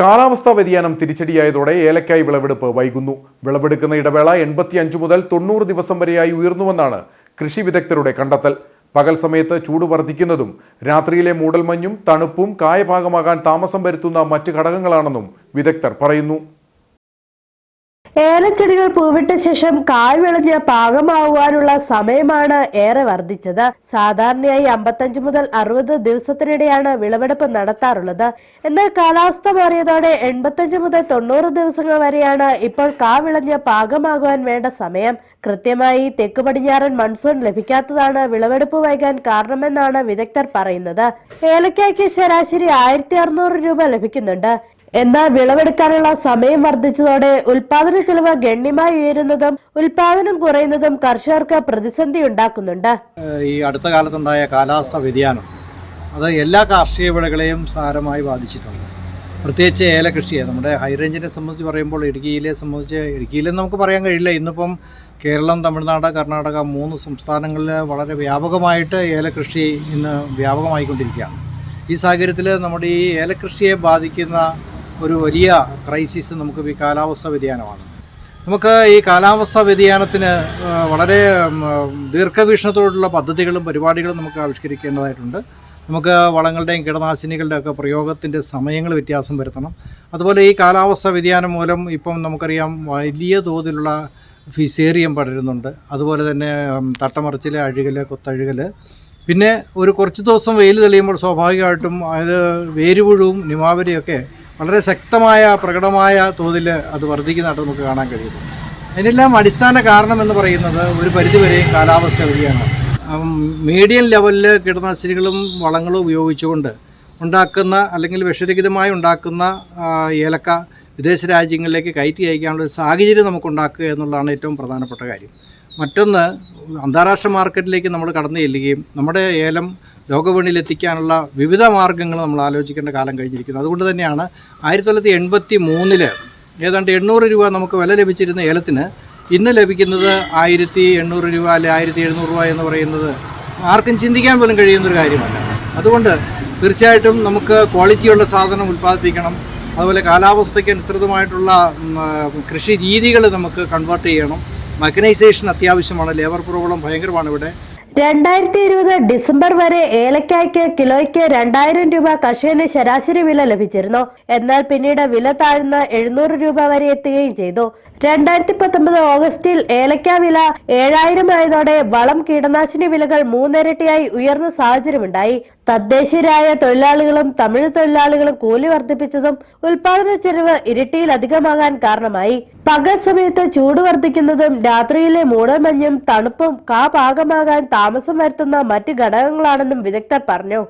കാലാവസ്ഥാ വ്യതിയാനം തിരിച്ചടിയായതോടെ ഏലക്കായ് വിളവെടുപ്പ് വൈകുന്നു. വിളവെടുക്കുന്ന ഇടവേള എൺപത്തി എൺപത്തിയഞ്ച് മുതൽ തൊണ്ണൂറ് ദിവസം വരെയായി ഉയർന്നുവെന്നാണ് കൃഷി വിദഗ്ധരുടെ കണ്ടെത്തൽ. പകൽ സമയത്ത് ചൂട് വർദ്ധിക്കുന്നതും രാത്രിയിലെ മൂടൽമഞ്ഞും തണുപ്പും കായഭാഗമാകാൻ താമസം വരുത്തുന്ന മറ്റ് ഘടകങ്ങളാണെന്നും വിദഗ്ധർ പറയുന്നു. ഏലച്ചെടികൾ പൂവിട്ട ശേഷം കായ് വിളഞ്ഞ് പാകമാവാനുള്ള സമയമാണ് ഏറെ വർദ്ധിച്ചത്. സാധാരണയായി അമ്പത്തഞ്ച് മുതൽ അറുപത് ദിവസത്തിനിടെയാണ് വിളവെടുപ്പ് നടത്താറുള്ളത്. എന്നാൽ കാലാവസ്ഥ മാറിയതോടെ എൺപത്തഞ്ച് മുതൽ തൊണ്ണൂറ് ദിവസങ്ങൾ വരെയാണ് ഇപ്പോൾ കാ വിളഞ്ഞ് പാകമാകുവാൻ വേണ്ട സമയം. കൃത്യമായി തെക്ക് പടിഞ്ഞാറൻ മൺസൂൺ ലഭിക്കാത്തതാണ് വിളവെടുപ്പ് വൈകാൻ കാരണമെന്നാണ് വിദഗ്ധർ പറയുന്നത്. ഏലക്കായ്ക്ക് ശരാശരി ആയിരത്തി അറുന്നൂറ് രൂപ ലഭിക്കുന്നുണ്ട്. എന്നാൽ വിളവെടുക്കാനുള്ള സമയം വർദ്ധിച്ചതോടെ ഉൽപാദന ചെലവ് ഗണ്യമായി ഉയരുന്നതും ഉൽപാദനം കുറയുന്നതും കർഷകർക്ക് പ്രതിസന്ധി ഉണ്ടാക്കുന്നുണ്ട്. ഈ അടുത്ത കാലത്തുണ്ടായ കാലാവസ്ഥ വ്യതിയാനം അത് എല്ലാ കാർഷിക വിളകളെയും സാരമായി ബാധിച്ചിട്ടുണ്ട്. പ്രത്യേകിച്ച് ഏലകൃഷിയെ നമ്മുടെ ഹൈറേഞ്ചിനെ സംബന്ധിച്ച് പറയുമ്പോൾ ഇടുക്കിയിലെ സംബന്ധിച്ച് ഇടുക്കിയിലെന്ന് നമുക്ക് പറയാൻ കഴിയില്ല. ഇന്നിപ്പം കേരളം തമിഴ്നാട് കർണാടക മൂന്ന് സംസ്ഥാനങ്ങളിൽ വളരെ വ്യാപകമായിട്ട് ഏലകൃഷി ഇന്ന് വ്യാപകമായിക്കൊണ്ടിരിക്കുകയാണ്. ഈ സാഹചര്യത്തിൽ നമ്മുടെ ഈ ഏലകൃഷിയെ ബാധിക്കുന്ന ഒരു വലിയ ക്രൈസിസ് നമുക്ക് ഈ കാലാവസ്ഥ വ്യതിയാനമാണ്. നമുക്ക് ഈ കാലാവസ്ഥ വ്യതിയാനത്തിന് വളരെ ദീർഘവീക്ഷണത്തോടുള്ള പദ്ധതികളും പരിപാടികളും നമുക്ക് ആവിഷ്കരിക്കേണ്ടതായിട്ടുണ്ട്. നമുക്ക് വളങ്ങളുടെയും കീടനാശിനികളുടെയും ഒക്കെ പ്രയോഗത്തിന്റെ സമയങ്ങൾ വ്യത്യാസം വരുത്തണം. അതുപോലെ ഈ കാലാവസ്ഥ വ്യതിയാനം മൂലം ഇപ്പം നമുക്കറിയാം വലിയ തോതിലുള്ള ഫിസേറിയം പടരുന്നുണ്ട്. അതുപോലെ തന്നെ തട്ടമറിച്ചിൽ അഴുകൽ കൊത്തഴുകൽ പിന്നെ ഒരു കുറച്ച് ദിവസം വെയിൽ തെളിയുമ്പോൾ സ്വാഭാവികമായിട്ടും അത് വേരുപുഴുവും നിമാവരിയൊക്കെ വളരെ ശക്തമായ പ്രകടമായ തോതിൽ അത് വർദ്ധിക്കുന്നതായിട്ട് നമുക്ക് കാണാൻ കഴിയുന്നു. അതിനെല്ലാം അടിസ്ഥാന കാരണം എന്ന് പറയുന്നത് ഒരു പരിധിവരെയും കാലാവസ്ഥ വ്യതിയാനമാണ്. മീഡിയം ലെവലിൽ കീടനാശിനികളും വളങ്ങളും ഉപയോഗിച്ചുകൊണ്ട് ഉണ്ടാക്കുന്ന അല്ലെങ്കിൽ വിഷരഹിതമായി ഉണ്ടാക്കുന്ന ഏലക്ക വിദേശ രാജ്യങ്ങളിലേക്ക് കയറ്റി അയക്കാനുള്ള ഒരു സാഹചര്യം നമുക്കുണ്ടാക്കുക എന്നുള്ളതാണ് ഏറ്റവും പ്രധാനപ്പെട്ട കാര്യം. മറ്റൊന്ന് അന്താരാഷ്ട്ര മാർക്കറ്റിലേക്ക് നമ്മൾ കടന്നു ചെല്ലുകയും നമ്മുടെ ഏലം ലോകവിപണിയിൽ എത്തിക്കാനുള്ള വിവിധ മാർഗങ്ങൾ നമ്മൾ ആലോചിക്കേണ്ട കാലം കഴിഞ്ഞിരിക്കുന്നു. അതുകൊണ്ട് തന്നെയാണ് ആയിരത്തി തൊള്ളായിരത്തി എൺപത്തി മൂന്നിൽ ഏതാണ്ട് എണ്ണൂറ് രൂപ നമുക്ക് വില ലഭിച്ചിരുന്ന ഏലത്തിന് ഇന്ന് ലഭിക്കുന്നത് ആയിരത്തി എണ്ണൂറ് രൂപ അല്ലെ ആയിരത്തി എഴുന്നൂറ് രൂപ എന്ന് പറയുന്നത് ആർക്കും ചിന്തിക്കാൻ പോലും കഴിയുന്നൊരു കാര്യമല്ല. അതുകൊണ്ട് തീർച്ചയായിട്ടും നമുക്ക് ക്വാളിറ്റിയുള്ള സാധനം ഉൽപ്പാദിപ്പിക്കണം. അതുപോലെ കാലാവസ്ഥയ്ക്ക് അനുസൃതമായിട്ടുള്ള കൃഷി രീതികൾ നമുക്ക് കൺവേർട്ട് ചെയ്യണം. മക്കനൈസേഷൻ അത്യാവശ്യമാണ് ലേബർ പ്രോബ്ലം ഭയങ്കരമാണ് ഇവിടെ. രണ്ടായിരത്തി ഇരുപത് ഡിസംബർ വരെ ഏലക്കായ്ക്ക് കിലോയ്ക്ക് രണ്ടായിരം രൂപ കർഷകന് ശരാശരി വില ലഭിച്ചിരുന്നു. എന്നാൽ പിന്നീട് വില താഴ്ന്ന് എഴുന്നൂറ് രൂപ വരെ എത്തുകയും ചെയ്തു. രണ്ടായിരത്തി പത്തൊമ്പത് ഓഗസ്റ്റിൽ ഏലക്ക വില ഏഴായിരം ആയതോടെ വളം കീടനാശിനി വിലകൾ മൂന്നിരട്ടിയായി ഉയർന്ന സാഹചര്യമുണ്ടായി. തദ്ദേശീയരായ തൊഴിലാളികളും തമിഴ് തൊഴിലാളികളും കൂലി വർദ്ധിപ്പിച്ചതും ഉൽപാദന ചെലവ് ഇരട്ടിയിലധികമാകാൻ കാരണമായി. പകൽ സമയത്ത് ചൂട് വർദ്ധിക്കുന്നതും രാത്രിയിലെ മൂടൽമഞ്ഞും തണുപ്പും കാ പാകമാകാൻ താമസം വരുത്തുന്ന മറ്റ് ഘടകങ്ങളാണെന്നും വിദഗ്ധർ പറഞ്ഞു.